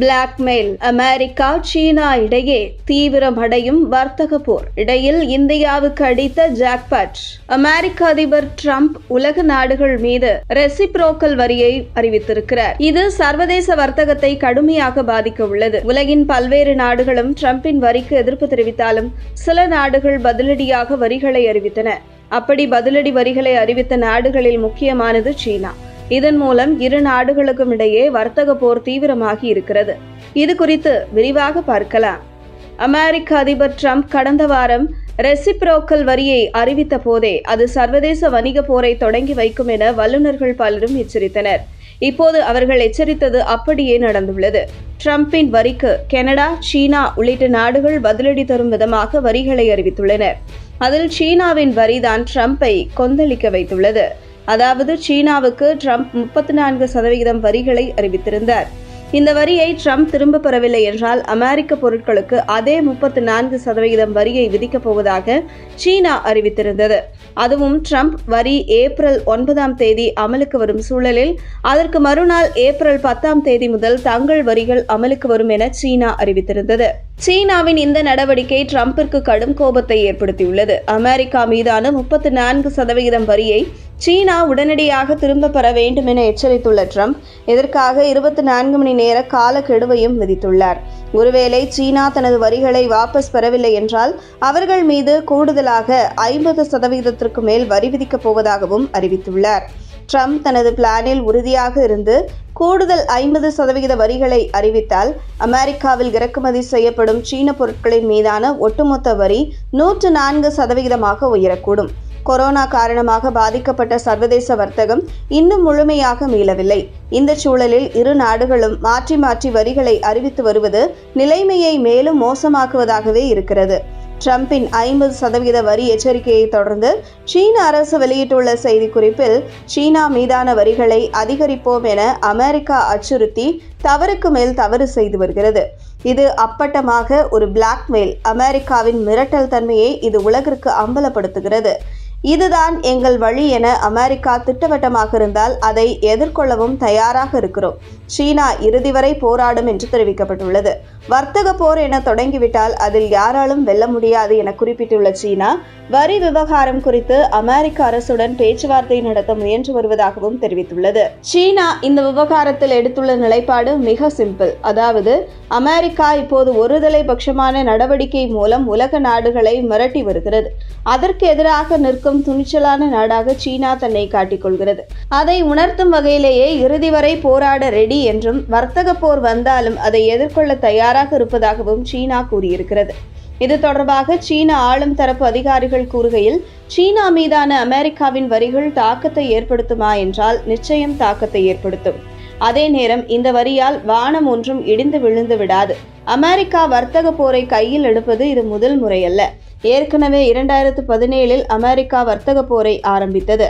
Blackmail America சீனா இடையே தீவிரமடையும் வர்த்தக போர். இடையில் இந்தியாவுக்கு அடித்த ஜாக்பாட். அமெரிக்க அதிபர் ட்ரம்ப் உலக நாடுகள் மீது ரெசிப்ரோக்கல் வரியை அறிவித்திருக்கிறார். இது சர்வதேச வர்த்தகத்தை கடுமையாக பாதிக்க உள்ளது உலகின் பல்வேறு நாடுகளும் ட்ரம்பின் வரிக்கு எதிர்ப்பு தெரிவித்தாலும் சில நாடுகள் பதிலடியாக வரிகளை அறிவித்தன. அப்படி பதிலடி வரிகளை அறிவித்த நாடுகளில் முக்கியமானது சீனா. இதன் மூலம் இரு நாடுகளுக்கும் இடையே வர்த்தக போர் தீவிரமாகி இருக்கிறது. இது குறித்து விரிவாக பார்க்கலாம். அமெரிக்க அதிபர் ட்ரம்ப் கடந்த வாரம் ரெசிப்ரோக்கல் வரியை அறிவித்த போதே அது சர்வதேச வணிக போரை தொடங்கி வைக்கும் என வல்லுநர்கள் பலரும் எச்சரித்தனர். இப்போது அவர்கள் எச்சரித்தது அப்படியே நடந்துள்ளது. டிரம்பின் வரிக்கு கனடா சீனா உள்ளிட்ட நாடுகள் பதிலடி தரும் விதமாக வரிகளை அறிவித்துள்ளனர். அதில் சீனாவின் வரிதான் டிரம்பை கொந்தளிக்க வைத்துள்ளது. அதாவது சீனாவுக்கு ட்ரம்ப் முப்பத்தி நான்கு சதவிகிதம் வரிகளை அறிவித்திருந்தார். இந்த வரியை ட்ரம்ப் திரும்ப பெறவில்லை என்றால் அமெரிக்க பொருட்களுக்கு அதே முப்பத்தி நான்கு சதவிகிதம் வரியை விதிக்கப் போவதாக சீனா அறிவித்திருந்தது. அதுவும் ட்ரம்ப் வரி ஏப்ரல் ஒன்பதாம் தேதி அமலுக்கு வரும் சூழலில் அதற்கு மறுநாள் ஏப்ரல் பத்தாம் தேதி முதல் தங்கள் வரிகள் அமலுக்கு வரும் என சீனா அறிவித்திருந்தது. சீனாவின் இந்த நடவடிக்கை ட்ரம்பிற்கு கடும் கோபத்தை ஏற்படுத்தியுள்ளது. அமெரிக்கா மீதான முப்பத்தி நான்கு சதவிகிதம் வரியை சீனா உடனடியாக திரும்ப பெற வேண்டும் என எச்சரித்துள்ள ட்ரம்ப் இதற்காக இருபத்தி நான்கு மணி நேர காலக்கெடுவையும் விதித்துள்ளார். ஒருவேளை சீனா தனது வரிகளை வாபஸ் பெறவில்லை என்றால் அவர்கள் மீது கூடுதலாக ஐம்பது சதவீதத்திற்கு மேல் வரி விதிக்கப் போவதாகவும் அறிவித்துள்ளார். ட்ரம்ப் தனது பிளானில் உறுதியாக இருந்து கூடுதல் ஐம்பது சதவிகித வரிகளை அறிவித்தால் அமெரிக்காவில் இறக்குமதி செய்யப்படும் சீன பொருட்களின் மீதான ஒட்டுமொத்த வரி நூற்று நான்கு சதவிகிதமாக உயரக்கூடும். கொரோனா காரணமாக பாதிக்கப்பட்ட சர்வதேச வர்த்தகம் இன்னும் முழுமையாக மீளவில்லை. இந்த சூழலில் இரு நாடுகளும் மாற்றி மாற்றி வரிகளை அறிவித்து வருவது நிலைமையை மேலும் மோசமாக்குவதாகவே இருக்கிறது. ட்ரம்பின் ஐம்பது சதவீத வரி எச்சரிக்கையை தொடர்ந்து சீன அரசு வெளியிட்டுள்ள செய்திக்குறிப்பில் சீனா மீதான வரிகளை அதிகரிப்போம் என அமெரிக்கா அச்சுறுத்தி தவறுக்கு மேல் தவறு செய்து வருகிறது. இது அப்பட்டமாக ஒரு பிளாக்மெயில் அமெரிக்காவின் மிரட்டல் தன்மையை இது உலகிற்கு அம்பலப்படுத்துகிறது. இதுதான் எங்கள் வழி என அமெரிக்கா திட்டவட்டமாக இருந்தால் அதை எதிர்கொள்ளவும் தயாராக இருக்கிறோம். சீனா இறுதி வரை போராடும் என்று தெரிவிக்கப்பட்டுள்ளது. வர்த்தக போர் என தொடங்கிவிட்டால் அதில் யாராலும் வெல்ல முடியாது என குறிப்பிட்டுள்ள சீனா வரி விவகாரம் குறித்து அமெரிக்க அரசுடன் பேச்சுவார்த்தை நடத்த முயன்று வருவதாகவும் தெரிவித்துள்ளது. சீனா இந்த விவகாரத்தில் எடுத்துள்ள நிலைப்பாடு மிக சிம்பிள். அதாவது அமெரிக்கா இப்போது ஒருதலை பட்சமான நடவடிக்கை மூலம் உலக நாடுகளை மிரட்டி வருகிறது. அதற்கு எதிராக நிற்கும் துணிச்சலான நாடாக சீனா தன்னை காட்டிக்கொள்கிறது. அதை உணர்த்தும் வகையிலேயே இறுதி வரை போராட ரெடி என்றும் வர்த்தக போர் வந்தாலும் அதை எதிர்கொள்ள தயாராக இருப்பதாகவும் சீனா கூறியிருக்கிறது. இது தொடர்பாக சீன ஆளும் தரப்பு அதிகாரிகள் கூறுகையில் சீனா மீதான அமெரிக்காவின் வரிகள் தாக்கத்தை ஏற்படுத்துமா என்றால் நிச்சயம் தாக்கத்தை ஏற்படுத்தும். அதே நேரம் இந்த வரியால் வானம் ஒன்றும் இடிந்து விழுந்து விடாது. அமெரிக்கா வர்த்தக போரை கையில் எடுப்பது இது முதல் முறையல்ல. ஏற்கனவே இரண்டாயிரத்து பதினேழில் அமெரிக்கா வர்த்தக போரை ஆரம்பித்தது.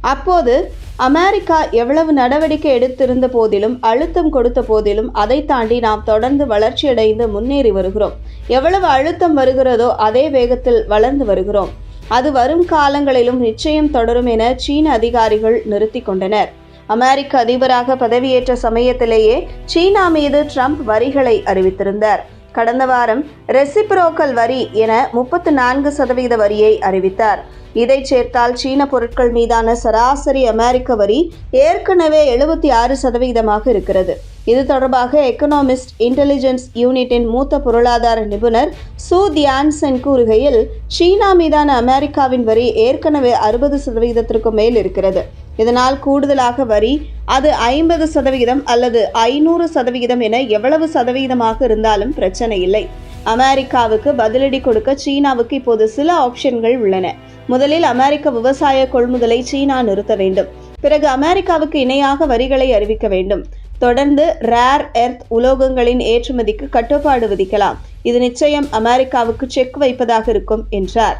அப்போது அமெரிக்கா எவ்வளவு நடவடிக்கை எடுத்திருந்த போதிலும் அழுத்தம் கொடுத்த போதிலும் அதை தாண்டி நாம் தொடர்ந்து வளர்ச்சியடைந்து முன்னேறி வருகிறோம். எவ்வளவு அழுத்தம் வருகிறதோ அதே வேகத்தில் வளர்ந்து வருகிறோம். அது வரும் காலங்களிலும் நிச்சயம் தொடரும் என சீன அதிகாரிகள் நிறுத்தி கொண்டனர். அமெரிக்க அதிபராக பதவியேற்ற சமயத்திலேயே சீனா மீது ட்ரம்ப் வரிகளை அறிவித்திருந்தார். கடந்த வாரம் ரெசிப்ரோக்கல் வரி என முப்பத்து நான்கு சதவீத வரியை அறிவித்தார். இதை சேர்த்தால் சீன பொருட்கள் மீதான சராசரி அமெரிக்க வரி ஏற்கனவே எழுபத்தி ஆறு சதவீதமாக இருக்கிறது. இது தொடர்பாக எக்கனாமிஸ்ட் இன்டெலிஜென்ஸ் யூனிட்டின் மூத்த பொருளாதார நிபுணர் சூ தியான்சன் கூறுகையில் சீனா மீதான அமெரிக்காவின் வரி ஏற்கனவே அறுபது சதவீதத்திற்கு மேல் இருக்கிறது. இதனால் கூடுதலாக வரி அது ஐம்பது சதவிகிதம் அல்லது ஐநூறு சதவிகிதம் என எவ்வளவு சதவிகிதமாக இருந்தாலும் பிரச்சனை இல்லை. அமெரிக்காவுக்கு பதிலடி கொடுக்க சீனாவுக்கு இப்போது சில ஆப்ஷன்கள் உள்ளன. முதலில் அமெரிக்க விவசாய கொள்முதலை சீனா நிறுத்த வேண்டும். பிறகு அமெரிக்காவுக்கு இணையாக வரிகளை அறிவிக்க வேண்டும். தொடர்ந்து ரேர் எர்த் உலோகங்களின் ஏற்றுமதிக்கு கட்டுப்பாடு விதிக்கலாம். இது நிச்சயம் அமெரிக்காவுக்கு செக் வைப்பதாக இருக்கும் என்றார்.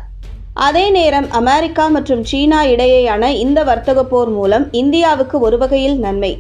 அதே நேரம் அமெரிக்கா மற்றும் சீனா இடையேயான இந்த வர்த்தக போர் மூலம் இந்தியாவுக்கு ஒரு வகையில் நன்மை.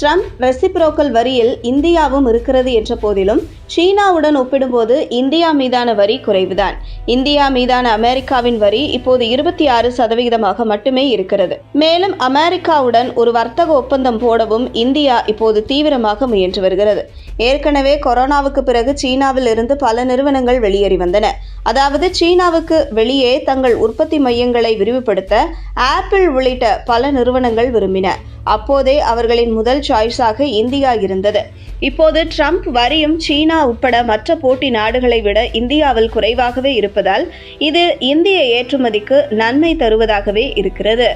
ட்ரம்ப் ரெசிப்ரோக்கல் வரியில் இந்தியாவும் இருக்கிறது என்ற போதிலும் சீனாவுடன் ஒப்பிடும்போது இந்தியா மீதான வரி குறைவுதான். இந்தியா மீதான அமெரிக்காவின் வரி இப்போது இருபத்தி ஆறு சதவிகிதமாக மட்டுமே இருக்கிறது. மேலும் அமெரிக்காவுடன் ஒரு வர்த்தக ஒப்பந்தம் போடவும் இந்தியா இப்போது தீவிரமாக முயன்று வருகிறது. ஏற்கனவே கொரோனாவுக்கு பிறகு சீனாவில் இருந்து பல நிறுவனங்கள் வெளியேறி வந்தன. அதாவது சீனாவுக்கு வெளியே தங்கள் உற்பத்தி மையங்களை விரிவுபடுத்த ஆப்பிள் உள்ளிட்ட பல நிறுவனங்கள் விரும்பின. அப்போதே அவர்களின் முதல் சாய்ஸாக இந்தியா இருந்தது. இப்போது ட்ரம்ப் வரியும் சீனா உட்பட மற்ற போட்டி நாடுகளை விட இந்தியாவில் குறைவாகவே இருப்பதால் இது இந்திய ஏற்றுமதிக்கு நன்மை தருவதாகவே இருக்கிறது.